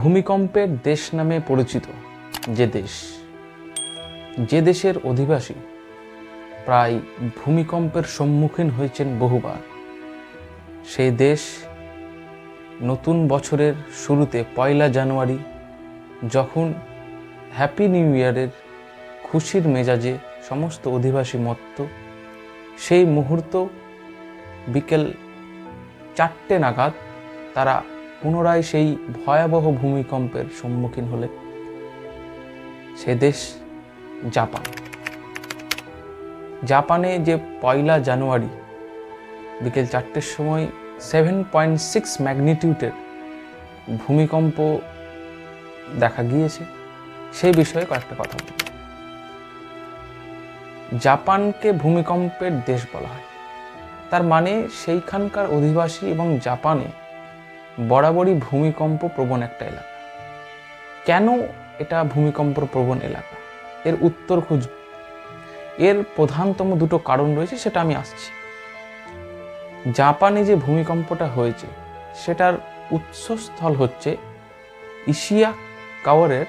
ভূমিকম্পের দেশ নামে পরিচিত যে দেশ, যে দেশের অধিবাসী প্রায় ভূমিকম্পের সম্মুখীন হয়েছেন বহুবার। সেই দেশ নতুন বছরের শুরুতে পয়লা জানুয়ারি, যখন হ্যাপি নিউ ইয়ারের খুশির মেজাজে সমস্ত অধিবাসী মত্ত, সেই মুহূর্ত বিকেল চারটে নাগাদ তারা পুনরায় সেই ভয়াবহ ভূমিকম্পের সম্মুখীন হলে সে দেশ জাপান। জাপানে যে পয়লা জানুয়ারি বিকেল চারটের সময় সেভেন পয়েন্ট সিক্স ম্যাগনিটিউডের ভূমিকম্প দেখা গিয়েছে সেই বিষয়ে কয়েকটা কথা বলি। জাপানকে ভূমিকম্পের দেশ বলা হয়। তার মানে সেইখানকার অধিবাসী এবং জাপানে বরাবরই ভূমিকম্প প্রবণ একটা এলাকা। কেন এটা ভূমিকম্প প্রবণ এলাকা? এর উত্তর খুঁজব। এর প্রধানতম দুটো কারণ রয়েছে, সেটা আমি আসছি। জাপানে যে ভূমিকম্পটা হয়েছে, সেটার উৎসস্থল হচ্ছে ইশিয়া কাওয়ারের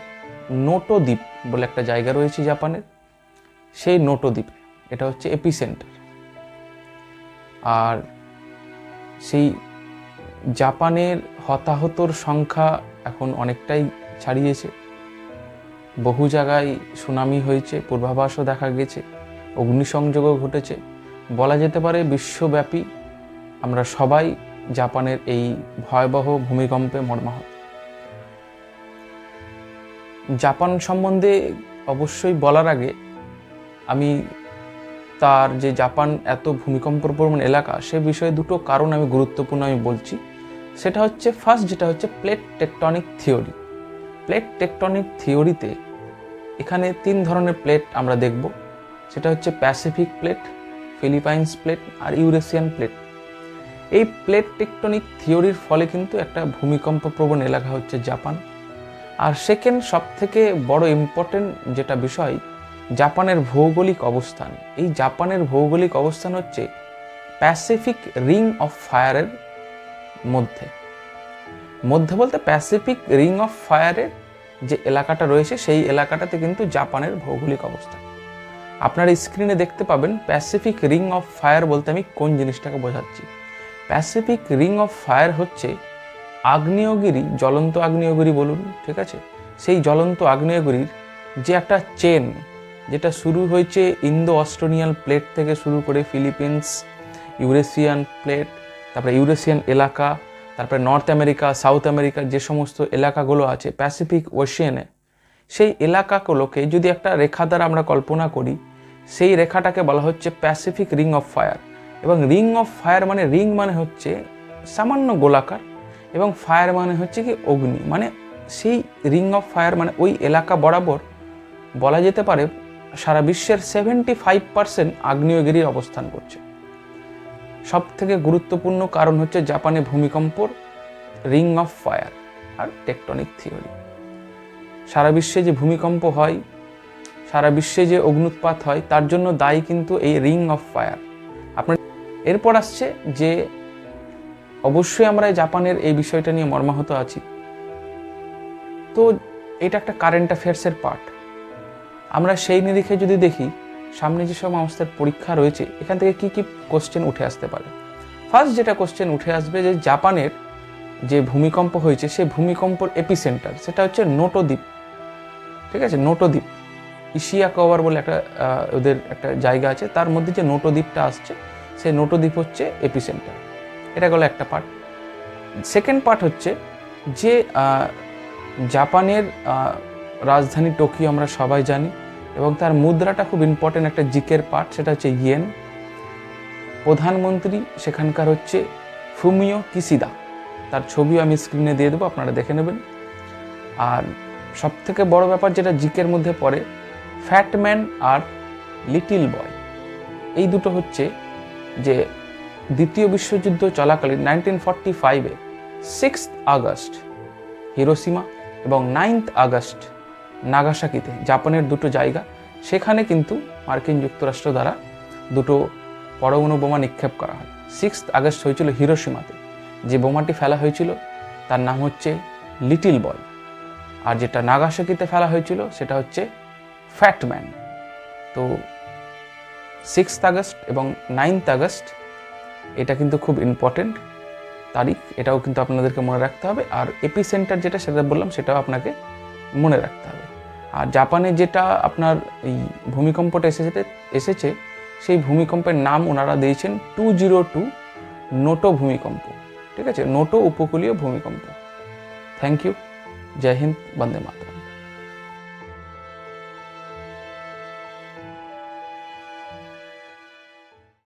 নোটো দ্বীপ বলে একটা জায়গা রয়েছে জাপানের সেই নোটো দ্বীপে, এটা হচ্ছে এপিসেন্টার। আর সেই জাপানের হতাহতর সংখ্যা এখন অনেকটাই ছাড়িয়েছে। বহু জায়গায় সুনামি হয়েছে, পূর্বাভাসও দেখা গেছে, অগ্নিসংযোগও ঘটেছে। বলা যেতে পারে বিশ্বব্যাপী আমরা সবাই জাপানের এই ভয়াবহ ভূমিকম্পে মর্মাহত। জাপান সম্বন্ধে অবশ্যই বলার আগে আমি তার যে জাপান এত ভূমিকম্প প্রবণ এলাকা, সে বিষয়ে দুটো কারণ আমি গুরুত্বপূর্ণ আমি বলছি। সেটা হচ্ছে ফার্স্ট যেটা হচ্ছে plate tectonic theory plate tectonic থিওরিতে এখানে তিন ধরনের প্লেট আমরা দেখব। সেটা হচ্ছে প্যাসিফিক প্লেট ফিলিপাইন্স প্লেট আর ইউরেশিয়ান প্লেট এই প্লেট টেকটনিক থিওরির ফলে কিন্তু একটা ভূমিকম্প প্রবণ এলাকা হচ্ছে জাপান। আর সেকেন্ড সব থেকে বড় ইম্পর্টেন্ট যেটা বিষয়, জাপানের ভৌগোলিক অবস্থান। এই জাপানের ভৌগোলিক অবস্থান হচ্ছে প্যাসিফিক রিং অফ ফায়ারের মধ্যে। মধ্যে বলতে প্যাসিফিক রিং অফ ফায়ারের যে এলাকাটা রয়েছে, সেই এলাকাটাতে কিন্তু জাপানের ভৌগোলিক অবস্থা। আপনার স্ক্রিনে দেখতে পাবেন প্যাসিফিক রিং অফ ফায়ার বলতে আমি কোন জিনিসটাকে বোঝাচ্ছি। প্যাসিফিক রিং অফ ফায়ার হচ্ছে আগ্নেয়গিরি, জ্বলন্ত আগ্নেয়গিরি বলুন, ঠিক আছে? সেই জ্বলন্ত আগ্নেয়গিরির যে একটা চেন যেটা শুরু হয়েছে ইন্দো অস্ট্রেলিয়ান প্লেট থেকে শুরু করে ফিলিপিন্স ইউরেশিয়ান প্লেট তারপরে ইউরেশিয়ান এলাকা, তারপরে নর্থ আমেরিকা, সাউথ আমেরিকার যে সমস্ত এলাকাগুলো আছে, প্যাসিফিক ওশিয়ানে, সেই এলাকাগুলোকে যদি একটা রেখা দ্বারা আমরা কল্পনা করি, সেই রেখাটাকে বলা হচ্ছে প্যাসিফিক রিং অফ ফায়ার। এবং রিং অফ ফায়ার মানে রিং মানে হচ্ছে সামান্য গোলাকার, এবং ফায়ার মানে হচ্ছে কি অগ্নি। মানে সেই রিং অফ ফায়ার মানে ওই এলাকা বরাবর বলা যেতে পারে সারা বিশ্বের সেভেন্টি ফাইভ পার্সেন্ট আগ্নেয়গিরির অবস্থান করছে। সব থেকে গুরুত্বপূর্ণ কারণ হচ্ছে জাপানে ভূমিকম্পর রিং অফ ফায়ার আর টেকটনিক থিওরি। সারা বিশ্বে যে ভূমিকম্প হয়, সারা বিশ্বে যে অগ্নুৎপাত হয়, তার জন্য দায়ী কিন্তু এই রিং অফ ফায়ার। আপনার এরপর আসছে যে অবশ্যই আমরা জাপানের এই বিষয়টা নিয়ে মর্মাহত আছি। তো এটা একটা কারেন্ট অ্যাফেয়ার্সের পার্ট আমরা সেই নিরিখে যদি দেখি সামনে যে সব আমাদের পরীক্ষা রয়েছে, এখান থেকে কি কি কোশ্চেন উঠে আসতে পারে? ফার্স্ট যেটা কোশ্চেন উঠে আসবে যে জাপানের যে ভূমিকম্প হয়েছে সেই ভূমিকম্পর এপিসেন্টার সেটা হচ্ছে নোটো দ্বীপ ঠিক আছে? নোটো দ্বীপ ইশিয়া কভার বলে একটা ওদের একটা জায়গা আছে, তার মধ্যে যে নোটো দ্বীপটা আসছে সেই নোটো দ্বীপ হচ্ছে এপিসেন্টার এটা গেলো একটা পার্ট সেকেন্ড পার্ট হচ্ছে যে জাপানের রাজধানী টোকিও আমরা সবাই জানি এবং তার মুদ্রাটা খুব ইম্পর্টেন্ট একটা জিকের পার্ট সেটা হচ্ছে ইয়েন প্রধানমন্ত্রী সেখানকার হচ্ছে ফুমিও কিসিদা তার ছবিও আমি স্ক্রিনে দিয়ে দেবো, আপনারা দেখে নেবেন। আর সব থেকে বড় ব্যাপার যেটা জিকের মধ্যে পড়ে ফ্যাটম্যান আর লিটিল বয় এই দুটো হচ্ছে যে দ্বিতীয় বিশ্বযুদ্ধ চলাকালীন নাইনটিন ফর্টি ফাইভে সিক্স আগস্ট হিরোসীমা এবং নাইন্থ আগস্ট নাগাসাকিতে, জাপানের দুটো জায়গা। সেখানে কিন্তু মার্কিন যুক্তরাষ্ট্র দ্বারা দুটো পরমাণু বোমা নিক্ষেপ করা হয়। সিক্স আগস্ট হয়েছিল হিরোসীমাতে যে বোমাটি ফেলা হয়েছিল, তার নাম হচ্ছে লিটিল বয় আর যেটা নাগাসাকিতে ফেলা হয়েছিল, সেটা হচ্ছে ফ্যাটম্যান তো সিক্সথ আগস্ট এবং নাইনথ আগস্ট, এটা কিন্তু খুব ইম্পর্টেন্ট তারিখ, এটাও কিন্তু আপনাদেরকে মনে রাখতে হবে। আর এপি সেন্টার যেটা, সেটা বললাম, সেটাও আপনাকে মনে রাখতে হবে। আর জাপানে যেটা আপনার এই ভূমিকম্পটা এসেছে এসেছে, সেই ভূমিকম্পের নাম ওনারা দিয়েছেন টু জিরো টু নোটো ভূমিকম্প। ঠিক আছে? নোটো উপকূলীয় ভূমিকম্প। Thank you Jai Hind Vande Mataram